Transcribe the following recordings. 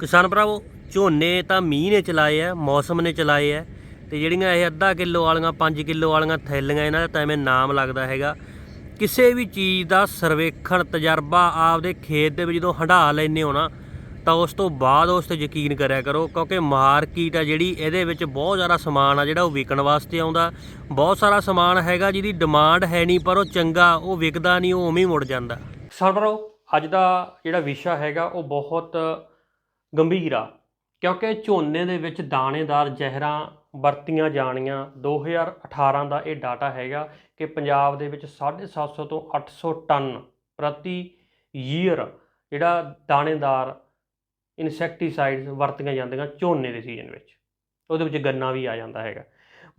ਕਿਸਾਨ ਭਰਾਵੋ, ਝੋਨੇ ਤਾਂ ਮੀਂਹ ਨੇ ਚਲਾਏ ਆ, ਮੌਸਮ ਨੇ ਚਲਾਏ ਆ, ਤੇ ਜਿਹੜੀਆਂ ਇਹ ਅੱਧਾ ਕਿਲੋ ਵਾਲੀਆਂ 5 ਕਿਲੋ ਵਾਲੀਆਂ ਥੈਲੀਆਂ ਇਹਨਾਂ ਦਾ ਤਾਂ ਐਵੇਂ ਨਾਮ ਲੱਗਦਾ ਹੈਗਾ। ਕਿਸੇ ਵੀ ਚੀਜ਼ ਦਾ ਸਰਵੇਖਣ ਤਜਰਬਾ ਆਪਦੇ ਖੇਤ ਦੇ ਵਿੱਚ ਜਦੋਂ ਹੰਢਾ ਲੈਨੇ ਹੋ ਨਾ, ਤਾਂ ਉਸ ਤੋਂ ਬਾਅਦ ਉਸ ਤੇ ਯਕੀਨ ਕਰਿਆ ਕਰੋ, ਕਿਉਂਕਿ ਮਾਰਕੀਟ ਆ ਜਿਹੜੀ, ਇਹਦੇ ਵਿੱਚ ਬਹੁਤ ਜ਼ਿਆਦਾ ਸਮਾਨ ਆ ਜਿਹੜਾ ਉਹ ਵਿਕਣ ਵਾਸਤੇ ਆਉਂਦਾ। ਬਹੁਤ ਸਾਰਾ ਸਮਾਨ ਹੈਗਾ ਜਿਹਦੀ ਡਿਮਾਂਡ ਹੈ ਨਹੀਂ, ਪਰ ਉਹ ਚੰਗਾ, ਉਹ ਵਿਕਦਾ ਨਹੀਂ, ਉਹ ਉਵੇਂ ਹੀ ਮੁੜ ਜਾਂਦਾ। ਸਰਵਰੋ ਅੱਜ ਦਾ ਜਿਹੜਾ ਵਿਸ਼ਾ ਹੈਗਾ, ਉਹ ਬਹੁਤ ਗੰਭੀਰ ਆ ਕਿਉਂਕਿ ਝੋਨੇ ਦੇ ਵਿੱਚ ਦਾਣੇਦਾਰ ਜ਼ਹਿਰਾਂ ਵਰਤੀਆਂ ਜਾਣੀਆਂ। 2018 ਦਾ ਇਹ ਡਾਟਾ ਹੈਗਾ ਕਿ ਪੰਜਾਬ ਦੇ ਵਿੱਚ 750 ਤੋਂ 800 ਟਨ ਪ੍ਰਤੀ ਈਅਰ ਜਿਹੜਾ ਦਾਣੇਦਾਰ ਇਨਸੈਕਟੀਸਾਈਡਸ ਵਰਤੀਆਂ ਜਾਂਦੀਆਂ ਝੋਨੇ ਦੇ ਸੀਜ਼ਨ ਵਿੱਚ। ਉਹਦੇ ਵਿੱਚ ਗੰਨਾ ਵੀ ਆ ਜਾਂਦਾ ਹੈਗਾ।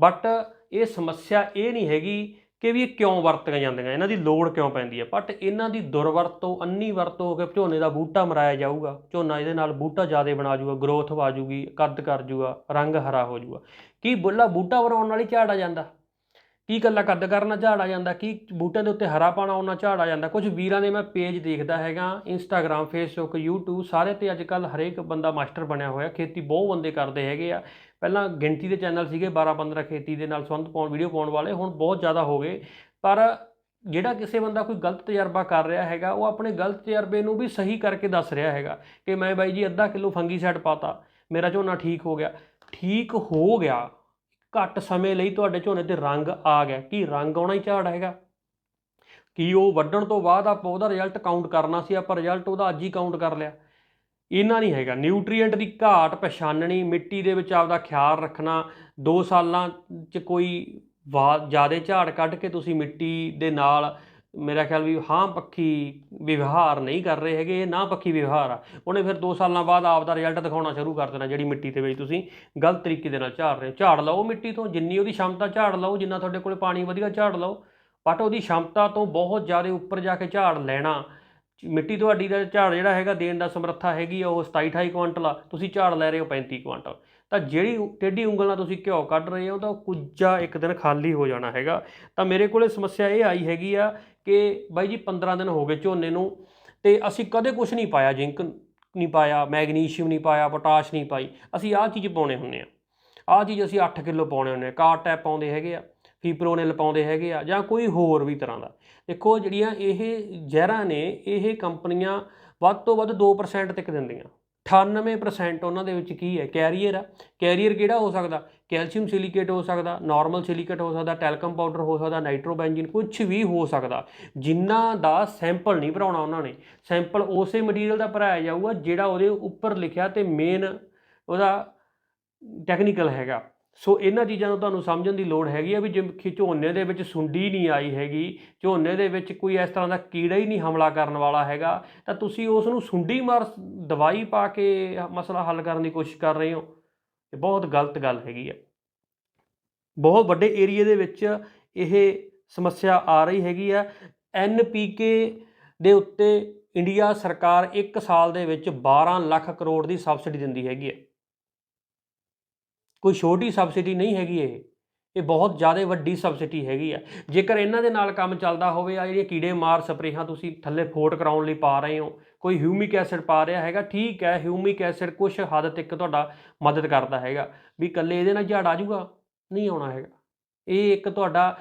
ਬਟ ਇਹ ਸਮੱਸਿਆ ਇਹ ਨਹੀਂ ਹੈਗੀ ਕਿ ਵੀ ਇਹ ਕਿਉਂ ਵਰਤੀਆਂ ਜਾਂਦੀਆਂ, ਇਹਨਾਂ ਦੀ ਲੋੜ ਕਿਉਂ ਪੈਂਦੀ ਹੈ? ਬਟ ਇਹਨਾਂ ਦੀ ਦੁਰਵਰਤੋਂ ਅੰਨੀ ਵਰਤੋਂ ਹੋ ਕੇ ਝੋਨੇ ਦਾ ਬੂਟਾ ਮਰਾਇਆ ਜਾਊਗਾ। ਝੋਨਾ ਇਹਦੇ ਨਾਲ ਬੂਟਾ ਜ਼ਿਆਦਾ ਬਣਾ ਜੂਗਾ ਗਰੋਥ ਵਾ ਜੂਗੀ, ਕੱਦ ਕਰ ਜੂਗਾ, ਰੰਗ ਹਰਾ ਹੋ ਜੂਗਾ। ਕੀ ਬੁੱਲਾ ਬੂਟਾ ਬਣਾਉਣ ਨਾਲ ਹੀ ਝਾੜ ਆ ਜਾਂਦਾ? ਕੀ ਇਕੱਲਾ ਕੱਦ ਕਰਨਾ ਝਾੜ ਆ ਜਾਂਦਾ, ਕੀ ਬੂਟਿਆਂ ਦੇ ਉੱਤੇ ਹਰਾ ਪਾਣਾ ਉਹਨਾਂ ਝਾੜ ਆ ਜਾਂਦਾ। ਕੁਝ ਵੀਰਾਂ ਦੇ ਮੈਂ ਪੇਜ ਦੇਖਦਾ ਹੈਗਾ ਇੰਸਟਾਗ੍ਰam ਫੇਸਬੁੱਕ YouTube, ਸਾਰੇ ਤੇ ਅੱਜ ਕੱਲ ਹਰੇਕ ਬੰਦਾ ਮਾਸਟਰ ਬਣਿਆ ਹੋਇਆ, ਖੇਤੀ ਬਹੁਤ ਬੰਦੇ ਕਰਦੇ ਹੈਗੇ ਆ। ਪਹਿਲਾਂ ਗਿਣਤੀ ਦੇ ਚੈਨਲ ਸੀਗੇ 12 15 ਖੇਤੀ ਦੇ ਨਾਲ ਸੰਬੰਧ ਪਾਉਣ ਵੀਡੀਓ ਪਾਉਣ ਵਾਲੇ, ਹੁਣ ਬਹੁਤ ਜ਼ਿਆਦਾ ਹੋ ਗਏ। ਪਰ ਜਿਹੜਾ ਕਿਸੇ ਬੰਦਾ ਕੋਈ ਗਲਤ ਤਜਰਬਾ ਕਰ ਰਿਹਾ ਹੈਗਾ, ਉਹ ਆਪਣੇ ਗਲਤ ਤਜਰਬੇ ਨੂੰ ਵੀ ਸਹੀ ਕਰਕੇ ਦੱਸ ਰਿਹਾ ਹੈਗਾ ਕਿ ਮੈਂ ਬਾਈ ਜੀ ਅੱਧਾ ਕਿਲੋ ਫੰਗੀਸਾਈਡ ਪਾਤਾ, ਮੇਰਾ ਝੋਨਾ ਠੀਕ ਹੋ ਗਿਆ। ਠੀਕ ਹੋ ਗਿਆ। ਘੱਟ ਸਮੇਂ ਲਈ ਤੁਹਾਡੇ ਝੋਨੇ ਤੇ ਰੰਗ ਆ ਗਿਆ। ਕੀ ਰੰਗ ਆਉਣਾ ਹੀ ਝਾੜ ਹੈਗਾ? ਕੀ ਉਹ ਵੱਢਣ ਤੋਂ ਬਾਅਦ ਆਪਾਂ ਉਹਦਾ ਰਿਜ਼ਲਟ ਕਾਊਂਟ ਕਰਨਾ ਸੀ, ਆਪਾਂ ਰਿਜ਼ਲਟ ਉਹਦਾ ਅੱਜ ਹੀ ਕਾਊਂਟ ਕਰ ਲਿਆ। ਇਹਨਾਂ ਨਹੀਂ ਹੈਗਾ। ਨਿਊਟ੍ਰੀਐਂਟ ਦੀ ਘਾਟ ਪਛਾਣਨੀ, ਮਿੱਟੀ ਦੇ ਵਿੱਚ ਆਪਦਾ ਖਿਆਲ ਰੱਖਣਾ 2 ਸਾਲਾਂ 'ਚ ਕੋਈ ਜ਼ਿਆਦਾ ਝਾੜ ਕੱਢ ਕੇ ਤੁਸੀਂ ਮਿੱਟੀ ਦੇ ਨਾਲ ਮੇਰਾ ਖਿਆਲ ਵੀ ਹਾਂ ਪੱਖੀ ਵਿਵਹਾਰ ਨਹੀਂ ਕਰ ਰਹੇ ਹੈਗੇ, ਇਹ ਨਾ ਪੱਖੀ ਵਿਵਹਾਰ ਆ। ਉਹਨੇ ਫਿਰ 2 ਸਾਲਾਂ ਬਾਅਦ ਆਪ ਦਾ ਰਿਜ਼ਲਟ ਦਿਖਾਉਣਾ ਸ਼ੁਰੂ ਕਰ ਦੇਣਾ ਜਿਹੜੀ ਮਿੱਟੀ ਦੇ ਵਿੱਚ ਤੁਸੀਂ ਗਲਤ ਤਰੀਕੇ ਦੇ ਨਾਲ ਝਾੜ ਰਹੇ ਹੋ। ਝਾੜ ਲਓ ਮਿੱਟੀ ਤੋਂ, ਜਿੰਨੀ ਉਹਦੀ ਸ਼ਮਤਾ ਝਾੜ ਲਓ, ਜਿੰਨਾ ਤੁਹਾਡੇ ਕੋਲੇ ਪਾਣੀ ਵਧੀਆ ਝਾੜ ਲਓ ਬਟ ਉਹਦੀ ਸ਼ਮਤਾ ਤੋਂ ਬਹੁਤ ਜ਼ਿਆਦਾ ਉੱਪਰ ਜਾ ਕੇ ਝਾੜ ਲੈਣਾ। ਮਿੱਟੀ ਤੁਹਾਡੀ ਦਾ ਝਾੜ ਜਿਹੜਾ ਹੈਗਾ ਦੇਣ ਦਾ ਸਮਰੱਥਾ ਹੈਗੀ ਆ ਉਹ 27 28 ਕੁਇੰਟਲ ਆ, ਤੁਸੀਂ ਝਾੜ ਲੈ ਰਹੇ ਹੋ 35 ਕੁਇੰਟਲ। ਤਾਂ ਜਿਹੜੀ ਟੇਢੀ ਉਂਗਲ ਨਾਲ ਤੁਸੀਂ ਘਿਓ ਕੱਢ ਰਹੇ ਹੋ, ਤਾਂ ਉਹ ਕੁੱਜਾ ਇੱਕ ਦਿਨ ਖਾਲੀ ਹੋ ਜਾਣਾ ਹੈਗਾ। ਤਾਂ ਮੇਰੇ ਕੋਲੇ ਸਮੱਸਿਆ ਇਹ ਆਈ ਹੈਗੀ ਆ ਕਿ ਬਾਈ ਜੀ 15 ਦਿਨ ਹੋ ਗਏ ਝੋਨੇ ਨੂੰ, ਤੇ ਅਸੀਂ ਕਦੇ ਕੁਝ ਨਹੀਂ ਪਾਇਆ, ਜਿੰਕ ਨਹੀਂ ਪਾਇਆ, ਮੈਗਨੀਸ਼ੀਅਮ ਨਹੀਂ ਪਾਇਆ, ਪੋਟਾਸ਼ ਨਹੀਂ ਪਾਈ। ਅਸੀਂ ਆਹ ਚੀਜ਼ ਪਾਉਣੇ ਹੁੰਨੇ ਆ। ਆਹ ਚੀਜ਼ ਅਸੀਂ 8 ਕਿਲੋ ਪਾਉਣੇ ਹੁੰਨੇ ਆ। ਕਾਰ ਟੈਪ ਪਾਉਂਦੇ ਹੈਗੇ ਆ, ਫੀਪਰੋਨਿਲ ਪਾਉਂਦੇ ਹੈਗੇ ਆ, ਜਾਂ ਕੋਈ ਹੋਰ ਵੀ ਤਰ੍ਹਾਂ ਦਾ। ਦੇਖੋ ਜਿਹੜੀਆਂ ਇਹ ਜ਼ਹਿਰਾਂ ਨੇ, ਇਹ ਕੰਪਨੀਆਂ ਵੱਧ ਤੋਂ ਵੱਧ 2% ਤੱਕ ਦਿੰਦੀਆਂ। 98% ਉਹਨਾਂ ਦੇ ਵਿੱਚ ਕੀ ਹੈ? ਕੈਰੀਅਰ ਆ। ਕੈਰੀਅਰ ਕਿਹੜਾ ਹੋ ਸਕਦਾ? ਕੈਲਸ਼ੀਅਮ ਸਿਲੀਕੇਟ ਹੋ ਸਕਦਾ ਨਾਰਮਲ ਸਿਲੀਕੇਟ ਹੋ ਸਕਦਾ ਟੈਲਕਮ ਪਾਊਡਰ ਹੋ ਸਕਦਾ ਨਾਈਟ੍ਰੋਬੈਂਜਿਨ ਕੁਝ ਵੀ ਹੋ ਸਕਦਾ। ਜਿਨ੍ਹਾਂ ਦਾ ਸੈਂਪਲ ਨਹੀਂ ਭਰਾਉਣਾ ਉਹਨਾਂ ਨੇ ਸੈਂਪਲ ਉਸੇ ਮਟੀਰੀਅਲ ਦਾ ਭਰਾਇਆ ਜਾਊਗਾ ਜਿਹੜਾ ਉਹਦੇ ਉੱਪਰ ਲਿਖਿਆ ਤੇ ਮੇਨ ਉਹਦਾ ਟੈਕਨੀਕਲ ਹੈਗਾ। ਸੋ ਇਹਨਾਂ ਚੀਜ਼ਾਂ ਨੂੰ ਤੁਹਾਨੂੰ ਸਮਝਣ ਦੀ ਲੋੜ ਹੈਗੀ ਆ ਵੀ ਜੇ ਝੋਨੇ ਦੇ ਵਿੱਚ ਸੁੰਡੀ ਨਹੀਂ ਆਈ ਹੈਗੀ, ਝੋਨੇ ਦੇ ਵਿੱਚ ਕੋਈ ਇਸ ਤਰ੍ਹਾਂ ਦਾ ਕੀੜਾ ਹੀ ਨਹੀਂ ਹਮਲਾ ਕਰਨ ਵਾਲਾ ਹੈਗਾ, ਤਾਂ ਤੁਸੀਂ ਉਸ ਨੂੰ ਸੁੰਡੀ ਮਾਰ ਦਵਾਈ ਪਾ ਕੇ ਮਸਲਾ ਹੱਲ ਕਰਨ ਦੀ ਕੋਸ਼ਿਸ਼ ਕਰ ਰਹੇ ਹੋ। ਇਹ ਬਹੁਤ ਗਲਤ ਗੱਲ ਹੈਗੀ ਆ। ਬਹੁਤ ਵੱਡੇ ਏਰੀਏ ਦੇ ਵਿੱਚ ਇਹ ਸਮੱਸਿਆ ਆ ਰਹੀ ਹੈਗੀ ਆ। ਐਨਪੀਕੇ ਦੇ ਉੱਤੇ ਇੰਡੀਆ ਸਰਕਾਰ 1 ਸਾਲ ਦੇ ਵਿੱਚ 12 ਲੱਖ ਕਰੋੜ ਦੀ ਸਬਸਿਡੀ ਦਿੰਦੀ ਹੈਗੀ ਹੈ ਕੋਈ ਛੋਟੀ ਸਬਸਿਡੀ ਨਹੀਂ ਹੈਗੀ ਇਹ ਇਹ ਬਹੁਤ ਜ਼ਿਆਦਾ ਵੱਡੀ ਸਬਸਿਡੀ ਹੈਗੀ ਆ। ਜੇਕਰ ਇਹਨਾਂ ਦੇ ਨਾਲ ਕੰਮ ਚੱਲਦਾ ਹੋਵੇ, ਆ ਜਿਹੜੀਆਂ ਕੀੜੇ ਮਾਰ ਸਪਰੇਹਾਂ ਤੁਸੀਂ ਥੱਲੇ ਫੋਟ ਕਰਾਉਣ ਲਈ ਪਾ ਰਹੇ ਹੋ, ਕੋਈ ਹਿਊਮਿਕ ਐਸਿਡ ਪਾ ਰਿਹਾ ਹੈਗਾ, ਠੀਕ ਹੈ ਹਿਊਮਿਕ ਐਸਿਡ ਕੁਝ ਹੱਦ ਤੱਕ ਤੁਹਾਡਾ ਮਦਦ ਕਰਦਾ ਹੈਗਾ, ਵੀ ਇਕੱਲੇ ਇਹਦੇ ਨਾਲ ਝਾੜ ਆ ਜਾਊਗਾ, ਨਹੀਂ ਆਉਣਾ ਹੈਗਾ। ਇਹ ਇੱਕ ਤੁਹਾਡਾ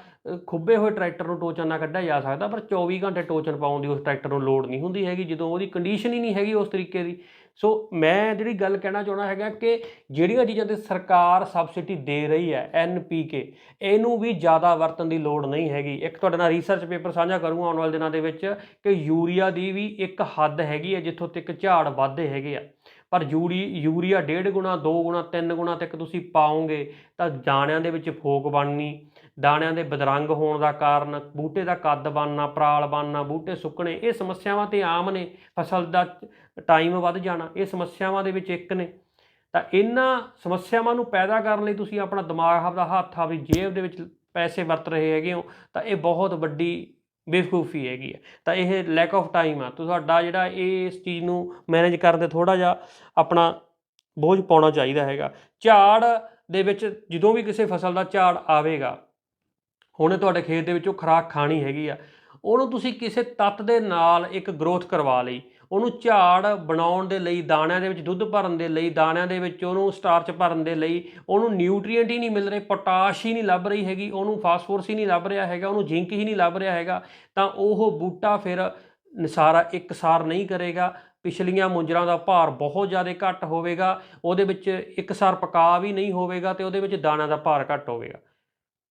ਖੁੱਬੇ ਹੋਏ ਟਰੈਕਟਰ ਨੂੰ ਟੋਚਨ ਨਾਲ ਕੱਢਿਆ ਜਾ ਸਕਦਾ, ਪਰ 24 ਘੰਟੇ ਟੋਚਨ ਪਾਉਣ ਦੀ ਉਸ ਟਰੈਕਟਰ ਨੂੰ ਲੋੜ ਨਹੀਂ ਹੁੰਦੀ ਹੈਗੀ, ਜਦੋਂ ਉਹਦੀ ਕੰਡੀਸ਼ਨ ਹੀ ਨਹੀਂ ਹੈਗੀ ਉਸ ਤਰੀਕੇ ਦੀ। ਸੋ ਮੈਂ ਜਿਹੜੀ ਗੱਲ ਕਹਿਣਾ ਚਾਹੁੰਦਾ ਹੈਗਾ ਕਿ ਜਿਹੜੀਆਂ ਚੀਜ਼ਾਂ ਤੇ ਸਰਕਾਰ ਸਬਸਿਡੀ ਦੇ ਰਹੀ ਹੈ ਐਨਪੀਕੇ ਇਹਨੂੰ ਵੀ ਜ਼ਿਆਦਾ ਵਰਤਣ ਦੀ ਲੋੜ ਨਹੀਂ ਹੈਗੀ। ਇੱਕ ਤੁਹਾਡੇ ਨਾਲ ਰਿਸਰਚ ਪੇਪਰ ਸਾਂਝਾ ਕਰੂੰਗਾ ਆਉਣ ਵਾਲੇ ਦਿਨਾਂ ਦੇ ਵਿੱਚ ਕਿ ਯੂਰੀਆ ਦੀ ਵੀ ਇੱਕ ਹੱਦ ਹੈਗੀ ਹੈ, ਜਿੱਥੋਂ ਤੱਕ ਝਾੜ ਵੱਧਦੇ ਹੈਗੇ ਆ। ਪਰ ਯੂਰੀ, ਯੂਰੀਆ ਡੇਢ ਗੁਣਾ 2 ਗੁਣਾ 3 ਗੁਣਾ ਤੱਕ ਤੁਸੀਂ ਪਾਓਗੇ ਤਾਂ ਦਾਣਿਆਂ ਦੇ ਵਿੱਚ ਫੋਕ ਬਣਨੀ, ਦਾਣਿਆਂ ਦੇ ਬਦਰੰਗ ਹੋਣ ਦਾ ਕਾਰਨ, ਬੂਟੇ ਦਾ ਕੱਦ ਬਣਨਾ, ਪਰਾਲ ਬਣਨਾ, ਬੂਟੇ ਸੁੱਕਣੇ, ਇਹ ਸਮੱਸਿਆਵਾਂ ਤੇ ਆਮ ਨੇ, ਫਸਲ ਦਾ ਟਾਈਮ ਵੱਧ ਜਾਣਾ, ਇਹ ਸਮੱਸਿਆਵਾਂ ਦੇ ਵਿੱਚ ਇੱਕ ਨੇ। ਤਾਂ ਇਹਨਾਂ ਸਮੱਸਿਆਵਾਂ ਨੂੰ ਪੈਦਾ ਕਰਨ ਲਈ ਤੁਸੀਂ ਆਪਣਾ ਦਿਮਾਗ, ਆਪਦਾ ਹੱਥ, ਆਪਦੀ ਜੇਬ ਦੇ ਵਿੱਚ ਪੈਸੇ ਵਰਤ ਰਹੇ ਹੈਗੇ ਹੋ, ਤਾਂ ਇਹ ਬਹੁਤ ਵੱਡੀ ਬੇਵਕੂਫੀ ਹੈਗੀ ਹੈ ਤਾਂ ਇਹ ਲੈਕ ਆਫ ਟਾਈਮ ਆ। ਤੁਹਾਡਾ ਜਿਹੜਾ ਇਹ ਇਸ ਚੀਜ਼ ਨੂੰ ਮੈਨੇਜ ਕਰਨ ਤੇ ਥੋੜਾ ਜਿਹਾ ਆਪਣਾ ਬੋਝ ਪਾਉਣਾ ਚਾਹੀਦਾ ਹੈਗਾ। ਝਾੜ ਦੇ ਵਿੱਚ ਜਦੋਂ ਵੀ ਕਿਸੇ ਫਸਲ ਦਾ ਝਾੜ ਆਵੇਗਾ, ਹੁਣੇ ਤੁਹਾਡੇ ਖੇਤ ਦੇ ਵਿੱਚੋਂ ਖਰਾਕ ਖਾਣੀ ਹੈਗੀ ਆ। ਉਹਨੂੰ ਤੁਸੀਂ ਕਿਸੇ ਤੱਤ ਦੇ ਨਾਲ ਇੱਕ ਗਰੋਥ ਕਰਵਾ ਲਈ। ਉਹਨੂੰ ਝਾੜ ਬਣਾਉਣ ਦੇ ਲਈ, ਦਾਣਿਆਂ ਦੇ ਵਿੱਚ, ਦੁੱਧ ਭਰਨ ਦੇ ਲਈ, ਦਾਣਿਆਂ ਦੇ ਵਿੱਚ ਉਹਨੂੰ ਸਟਾਰਚ ਭਰਨ ਦੇ ਲਈ ਉਹਨੂੰ ਨਿਊਟ੍ਰੀਐਂਟ ਹੀ ਨਹੀਂ ਮਿਲ ਰਹੇ ਪੋਟਾਸ਼ ਹੀ ਨਹੀਂ ਲੱਭ ਰਹੀ ਹੈਗੀ, ਉਹਨੂੰ ਫਾਸਫੋਰਸ ਹੀ ਨਹੀਂ ਲੱਭ ਰਿਹਾ ਹੈਗਾ, ਉਹਨੂੰ ਜ਼ਿੰਕ ਹੀ ਨਹੀਂ ਲੱਭ ਰਿਹਾ ਹੈਗਾ, ਤਾਂ ਉਹ ਬੂਟਾ ਫਿਰ ਨਿਸਾਰਾ ਇਕਸਾਰ ਨਹੀਂ ਕਰੇਗਾ। ਪਿਛਲੀਆਂ ਮੁੰਜਰਾਂ ਦਾ ਭਾਰ ਬਹੁਤ ਜ਼ਿਆਦਾ ਘੱਟ ਹੋਵੇਗਾ, ਉਹਦੇ ਵਿੱਚ ਇਕਸਾਰ ਪਕਾ ਵੀ ਨਹੀਂ ਹੋਵੇਗਾ ਤੇ ਉਹਦੇ ਵਿੱਚ ਦਾਣਿਆਂ ਦਾ ਭਾਰ ਘੱਟ ਹੋਵੇਗਾ।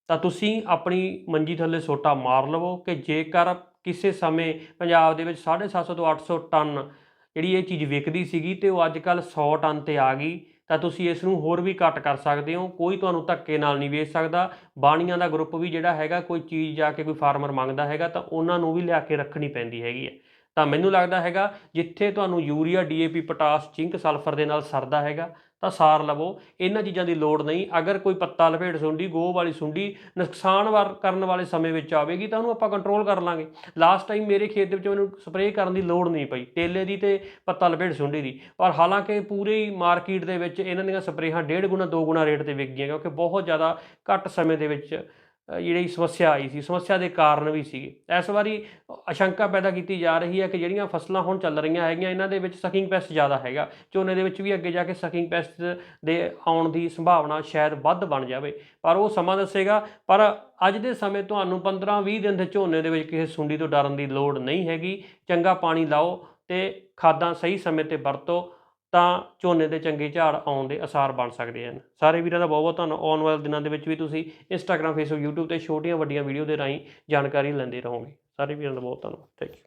ਤਾਂ ਤੁਸੀਂ ਆਪਣੀ ਮੰਜੀ ਥੱਲੇ ਸੋਟਾ ਮਾਰ ਲਵੋ ਕਿ ਜੇਕਰ ਕਿਸੇ ਸਮੇਂ ਪੰਜਾਬ ਦੇ ਵਿੱਚ 750 ਤੋਂ 800 ਟਨ ਜਿਹੜੀ ਇਹ ਚੀਜ਼ ਵਿਕਦੀ ਸੀਗੀ ਤੇ ਉਹ ਅੱਜ ਕੱਲ 100 ਟਨ ਤੇ ਆ ਗਈ, ਤਾਂ ਤੁਸੀਂ ਇਸ ਨੂੰ ਹੋਰ ਵੀ ਘੱਟ ਕਰ ਸਕਦੇ ਹੋ, ਕੋਈ ਤੁਹਾਨੂੰ ਧੱਕੇ ਨਾਲ ਨਹੀਂ ਵੇਚ ਸਕਦਾ। ਬਾਣੀਆਂ ਦਾ ਗਰੁੱਪ ਵੀ ਜਿਹੜਾ ਹੈਗਾ, ਕੋਈ ਚੀਜ਼ ਜਾ ਕੇ ਕੋਈ ਫਾਰਮਰ ਮੰਗਦਾ ਹੈਗਾ, ਤਾਂ ਉਹਨਾਂ ਨੂੰ ਵੀ ਲਿਆ ਕੇ ਰੱਖਣੀ ਪੈਂਦੀ ਹੈਗੀ ਹੈ। ਤਾਂ ਮੈਨੂੰ ਲੱਗਦਾ ਹੈਗਾ, ਜਿੱਥੇ ਤੁਹਾਨੂੰ urea DAP potash, zinc, sulphur ਦੇ ਨਾਲ ਸਰਦਾ ਹੈਗਾ, ਤਾਂ ਸਾਰ ਲਵੋ। ਇਹਨਾਂ ਚੀਜ਼ਾਂ ਦੀ ਲੋੜ ਨਹੀਂ। ਅਗਰ ਕੋਈ ਪੱਤਾ ਲਪੇਟ ਸੁੰਡੀ, ਗੋਹ ਵਾਲੀ ਸੁੰਡੀ ਨੁਕਸਾਨ ਵਾਰ, ਕਰਨ ਵਾਲੇ ਸਮੇਂ ਵਿੱਚ ਆਵੇਗੀ, ਤਾਂ ਉਹਨੂੰ ਆਪਾਂ ਕੰਟਰੋਲ ਕਰ ਲਾਂਗੇ। ਲਾਸਟ ਟਾਈਮ ਮੇਰੇ ਖੇਤ ਦੇ ਵਿੱਚ ਮੈਨੂੰ ਸਪਰੇਅ ਕਰਨ ਦੀ ਲੋੜ ਨਹੀਂ ਪਈ, ਟੇਲੇ ਦੀ ਤੇ ਪੱਤਾ ਲਪੇਟ ਸੁੰਡੀ ਦੀ। ਪਰ ਹਾਲਾਂਕਿ ਪੂਰੀ ਮਾਰਕੀਟ ਦੇ ਵਿੱਚ ਇਹਨਾਂ ਦੀਆਂ ਸਪਰੇਹਾਂ ਡੇਢ ਗੁਣਾ, ਦੋ ਗੁਣਾ ਰੇਟ ਤੇ ਵਿਕ ਗਈਆਂ, ਕਿਉਂਕਿ ਬਹੁਤ ਜ਼ਿਆਦਾ ਘੱਟ ਸਮੇਂ ਦੇ ਵਿੱਚ ਜਿਹੜੀ ਸਮੱਸਿਆ ਆਈ ਸੀ, ਸਮੱਸਿਆ ਦੇ ਕਾਰਨ ਵੀ ਸੀਗੇ। ਇਸ ਵਾਰੀ ਆਸ਼ੰਕਾ ਪੈਦਾ ਕੀਤੀ ਜਾ ਰਹੀ ਹੈ ਕਿ ਜਿਹੜੀਆਂ ਫਸਲਾਂ ਹੁਣ ਚੱਲ ਰਹੀਆਂ ਹੈਗੀਆਂ, ਇਹਨਾਂ ਦੇ ਵਿੱਚ ਸਕਿੰਗ ਪੈਸਟ ਜ਼ਿਆਦਾ ਹੈਗਾ। ਝੋਨੇ ਦੇ ਵਿੱਚ ਵੀ ਅੱਗੇ ਜਾ ਕੇ ਸਕਿੰਗ ਪੈਸਟ ਦੇ ਆਉਣ ਦੀ ਸੰਭਾਵਨਾ ਸ਼ਾਇਦ ਵੱਧ ਬਣ ਜਾਵੇ, ਪਰ ਉਹ ਸਮਾਂ ਦੱਸੇਗਾ। ਪਰ ਅੱਜ ਦੇ ਸਮੇਂ ਤੁਹਾਨੂੰ 15-20 ਦਿਨ ਦੇ ਝੋਨੇ ਦੇ ਵਿੱਚ ਕਿਸੇ ਸੁੰਡੀ ਤੋਂ ਡਰਨ ਦੀ ਲੋੜ ਨਹੀਂ ਹੈਗੀ। ਚੰਗਾ ਪਾਣੀ ਲਾਓ ਤੇ ਖਾਦਾਂ ਸਹੀ ਸਮੇਂ ਤੇ ਵਰਤੋ। ਤਾਂ ਝੋਨੇ ਦੇ ਚੰਗੇ ਝਾੜ ਆਉਣ ਦੇ ਅਸਾਰ ਬਣ ਸਕਦੇ ਹਨ। ਸਾਰੇ ਵੀਰਾਂ ਦਾ ਬਹੁਤ ਬਹੁਤ ਧੰਨਵਾਦ। ਆਉਣ ਵਾਲੇ ਦਿਨਾਂ ਦੇ ਵਿੱਚ ਵੀ ਤੁਸੀਂ ਇੰਸਟਾਗ੍ਰam ਫੇਸਬੁੱਕ YouTube ਤੇ ਛੋਟੀਆਂ ਵੱਡੀਆਂ ਵੀਡੀਓ ਦੇ ਰਾਹੀਂ ਜਾਣਕਾਰੀ ਲੈਂਦੇ ਰਹੋਗੇ। ਸਾਰੇ ਵੀਰਾਂ ਦਾ ਬਹੁਤ ਧੰਨਵਾਦ। Thank you